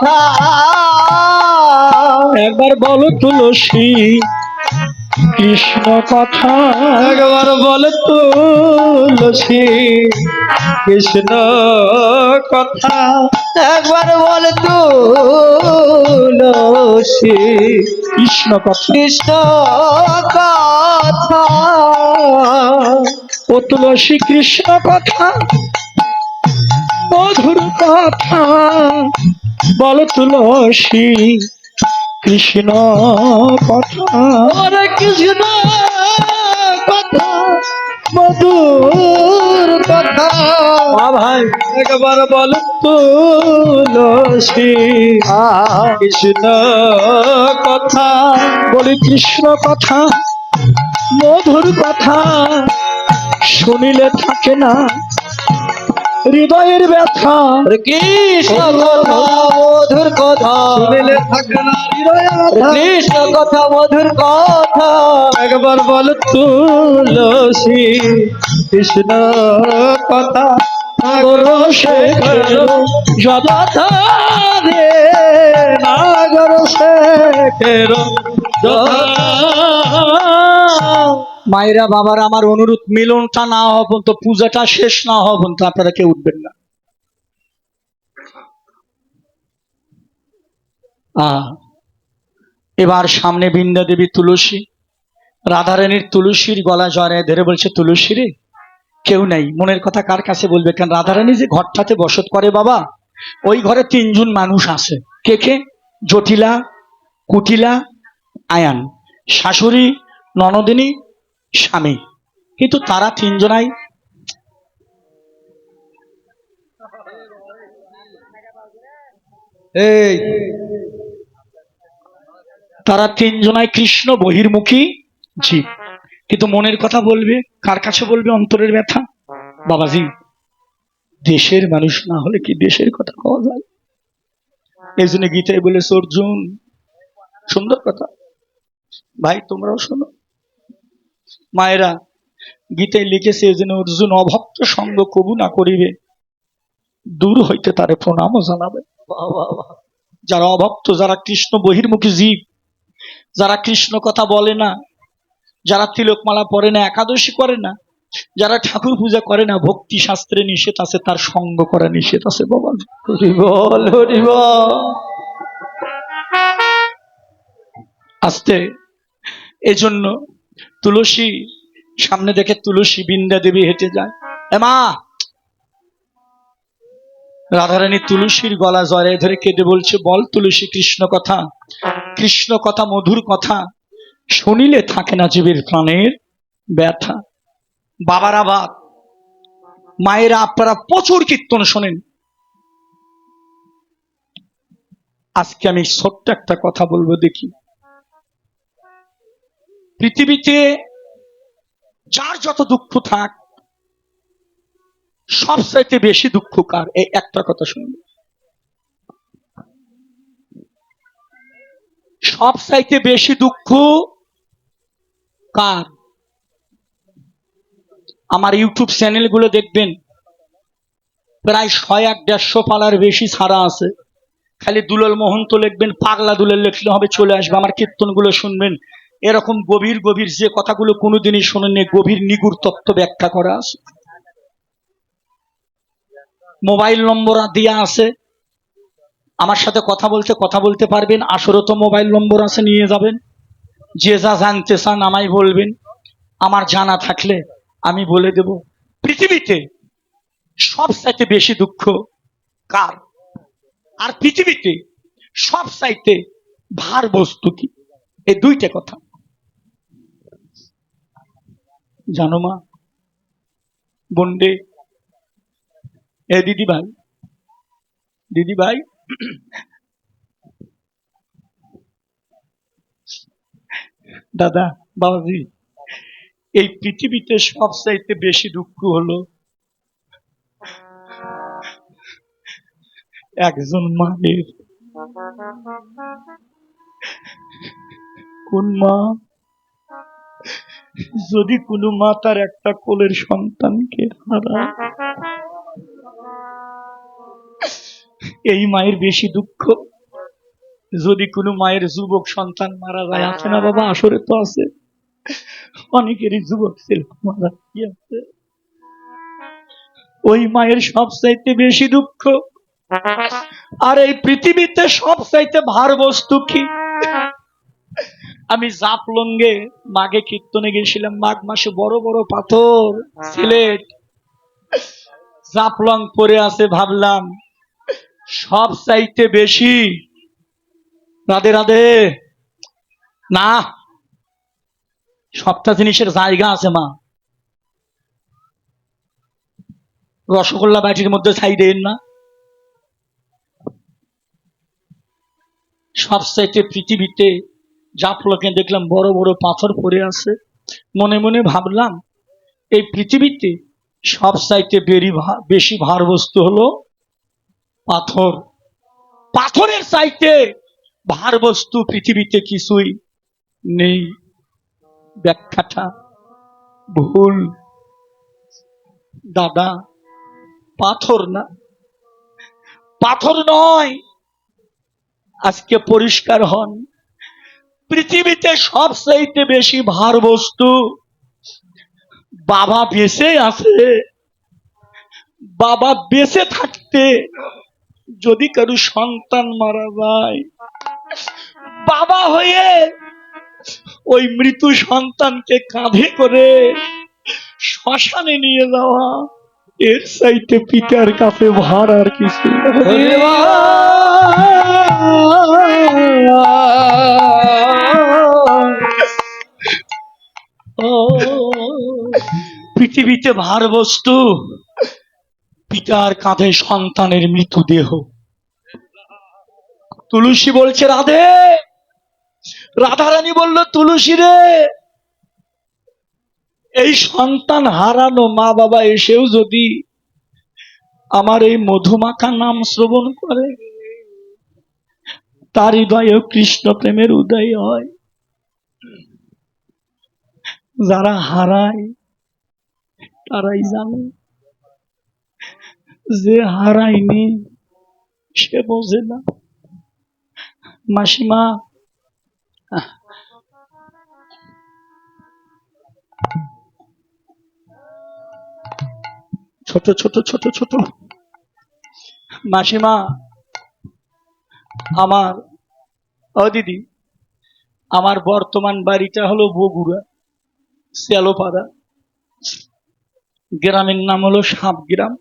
কথা। একবার বলো তুলসী কৃষ্ণ কথা। একবার বল তুলসী কৃষ্ণ কথা। একবার বল তুলসী কৃষ্ণ কথা। কৃষ্ণ কথা। ও তুলসী কৃষ্ণ কথা। মধুর কথা। বলো তুলসী কৃষ্ণ কথা। ওরে কৃষ্ণ কথা। মধুর কথা। ভাই। একবার বল তুলসী কৃষ্ণ কথা। বলি কৃষ্ণ কথা মধুর কথা। শুনিলে থাকে না হৃদয়ের ব্যথা। কৃষ্ণ মধুর কথা? শুনিলে কৃষ্ণ কথা মধুর কথা? একবার বল তুলসী কৃষ্ণ কথা যথা রে নাগর মায়েরা, বাবার, আমার অনুরোধ, মিলনটা না হওয়া পর্যন্ত, পূজাটা শেষ না হওয়া পর্যন্ত আপনারা কেউ উঠবেন না। এবার সামনে বৃন্দা দেবী তুলসী, রাধারানীর তুলসীর গলা জড়ায় ধরে বলছে, তুলসী রে, কেউ নেই। মনের কথা কার কাছে বলবে? কারণ রাধারানী যে ঘরটাতে বসত করে বাবা, ওই ঘরে তিনজন মানুষ আছে। কে কে? জটিলা, কুটিলা, আয়ান। শাশুড়ি, ননদিনী স্বামী। কিন্তু তারা তিনজনাই এই। তারা তিনজনাই কৃষ্ণ বহির্মুখী জীব। কিন্তু মনের কথা বলবে কার কাছে বলবে অন্তরের ব্যথা? বাবাজি দেশের মানুষ না হলে কি দেশের কথা কওয়া যায়? এই জন্য গীতায় বলেছে অর্জুন সুন্দর কথা। ভাই তোমরাও শোনো। মায়েরা গীতায় লিখেছে জন্য অর্জুন অভক্ত সঙ্গ কবু না করিবে দূর হইতে তারে প্রণামও জানাবে। যারা অভক্ত যারা কৃষ্ণ বহির্মুখী জীব যারা কৃষ্ণ কথা বলে না যারা তিলকমালা পরে না একাদশী করে না যারা ঠাকুর পূজা করে না ভক্তি শাস্ত্রে নিষেধ আছে তার সঙ্গ করা নিষেধ আছে বাবা। আস্তে এজন্য তুলসী, সামনে দেখে তুলসী বৃন্দা দেবী হেঁটে যায়। এমা রাধারানী তুলসীর গলা জড়ায় ধরে কেঁদে বলছে, বল তুলসী, কৃষ্ণ কথা। কৃষ্ণ কথা, মধুর কথা। শুনিলে থাকে না জীবের প্রাণের ব্যথা। বাবারা বাপ মায়েরা আপনারা প্রচুর কীর্তন শোনেন। আজকে আমি ছোট্ট একটা কথা বলব দেখি। পৃথিবীতে যার যত দুঃখ থাক, সবচাইতে বেশি দুঃখ কার? এই একটা কথা শুনবে সবচাইতে বেশি দুঃখ কার? আমার ইউটিউব চ্যানেলগুলো দেখবেন, প্রায় ছয় এক দেড়শো পালার বেশি ছাড়া আছে। খালি দুলাল মোহন্ত লিখবেন, পাগলা দুলাল লিখলে হবে, চলে আসবে। আমার কীর্তনগুলো শুনবেন এরকম গভীর গভীর যে কথাগুলো কোনোদিনই শোনেননি, গভীর নিগুর তত্ত্ব ব্যাখ্যা করা আছে। মোবাইল নম্বর দেওয়া আছে। আমার সাথে কথা বলতে কথা বলতে পারবেন আসরও তো মোবাইল নম্বর আছে, নিয়ে যাবেন। যে যা জানতে চান আমায় বলবেন। আমার জানা থাকলে আমি বলে দেব। পৃথিবীতে সব চাইতে বেশি দুঃখ কার? আর পৃথিবীতে সব চাইতে ভার বস্তু কি? এই দুইটা কথা। জানো মা বন্ডে, এ দিদি ভাই দিদি ভাই দাদা বাবাজি, এই পৃথিবীতে সব চাইতে বেশি দুঃখ হলো একজন মায়ের। কোন মা যদি কোনো মা তার একটা কোলের সন্তানকে হারায় এই মায়ের বেশি দুঃখ। যদি কোনো মায়ের যুবক সন্তান মারা যায়, আছে না বাবা? আসরে তো আছে। অনেকেরই যুবক ছেলে মারা গিয়েছে। ওই মায়ের সব চাইতে বেশি দুঃখ। আর এই পৃথিবীতে সব চাইতে ভার বস্তু কি? আমি জাপলঙ্গে মাঘে কীর্তনে গেছিলাম মাঘ মাসে বড় বড় পাথর সিলেট। জাপলং পরে আছে ভাবলাম সব চাইতে বেশি রাধে রাধে। না সবটা জিনিসের জায়গা আছে মা। রসগোল্লা বাটির মধ্যে ছাই দেন না। সব সাইটে পৃথিবীতে জাফলকে দেখলাম বড় বড় পাথর পড়ে আছে। মনে মনে ভাবলাম, এই পৃথিবীতে সব ভা- বেশি ভার বস্তু হলো পাথর। পাথরের সাইটে ভার বস্তু পৃথিবীতে কিছুই নেই। ব্যাখ্যাটা ভুল। দাদা, পাথর না। পাথর নয়। আজকে পরিষ্কার হন। পৃথিবীতে সবচাইতে বেশি ভার বস্তু বাবা বেঁচে আছে। বাবা বেঁচে থাকতে যদি কারও সন্তান মারা যায়, বাবা হয়ে ওই মৃত্যু সন্তানকে কাঁধে করে শ্মশানে নিয়ে যাওয়া, এর সাইটে পিতার কাছে ভার আর কিছু পৃথিবীতে ভার বস্তু, পিতার কাঁধে সন্তানের মৃতদেহ তুলসী বলছে, রাধে! রাধারানী বলল, তুলসী রে, এই সন্তান হারানো মা বাবা এসেও যদি আমার এই মধুমাখা নাম শ্রবণ করে, তার হৃদয়ে কৃষ্ণ প্রেমের উদয় হয়। যারা হারায় তারাই জানে যে হারায়নি, সে বোঝে না। মাসিমা, ছোট ছোট ছোট ছোট। মাসিমা, আমার, ও দিদি, আমার বর্তমান বাড়িটা হলো বগুড়া সেলোপাড়া গ্রামের নাম হলো সাপগ্রাম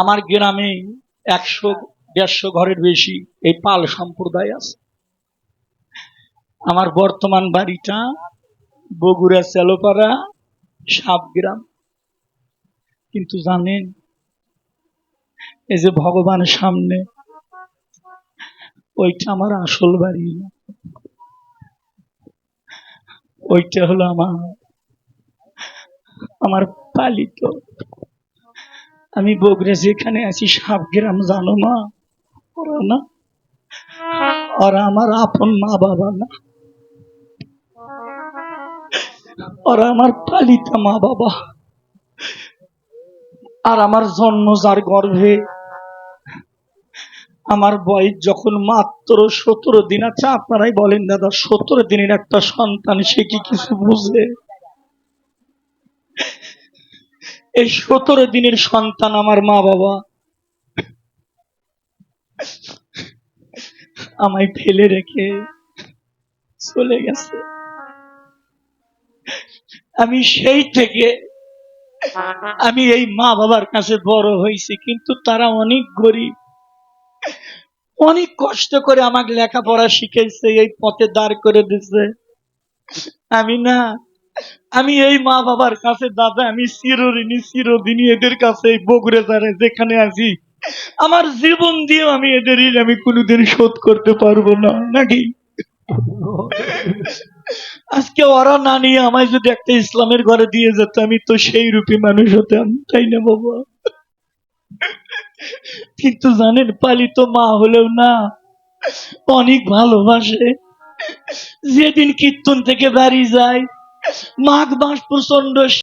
আমার গ্রামে একশো, দেড়শো ঘরের বেশি এই পাল সম্প্রদায় আছে। আমার বর্তমান বাড়িটা বগুড়া সেলোপাড়া সাপগ্রাম কিন্তু জানেন, এই যে ভগবান সামনে, ওইটা আমার আসল বাড়ি ওইটা হলো আমার আমার পালিত। আমি বগুড়া যেখানে আছি সাপগ্রাম জানো না ওরা না? ওরা আমার আপন মা বাবা না। ওরা আমার পালিত মা বাবা আর আমার জন্ম যার গর্ভে। আমার বয়স যখন মাত্র সতেরো দিন আছে, আপনারাই বলেন দাদা, সতেরো দিনের একটা সন্তান, সে কি কিছু বুঝে? এই সতেরো দিনের সন্তান আমার মা বাবা। আমায় ফেলে রেখে চলে গেছে। আমি সেই থেকে আমি এই মা বাবার কাছে বড় হয়েছি, কিন্তু তারা অনেক গরিব। অনেক কষ্ট করে আমাকে লেখাপড়া শিখেছে এই পথে দাঁড় করে দিছে আমি না আমি এই মা বাবার কাছে দাদা, আমি চিরঋণী, চিরদিনই এদের কাছে এই বগুড়ে যেখানে আছি। আমার জীবন দিয়েও আমি এদের ঋণ আমি কোনোদিন শোধ করতে পারব না, নাকি? আজকে ওরা না নিয়ে আমায় যদি একটা ইসলামের ঘরে দিয়ে যেত, আমি তো সেই রূপে মানুষ হতাম, তাই না বাবা? কিন্তু জানেন, পালিত মা হলেও না, অনেক ভালোবাসে। যেদিন কীর্তন থেকে বাড়ি যায় মাঘ মাস প্রচণ্ড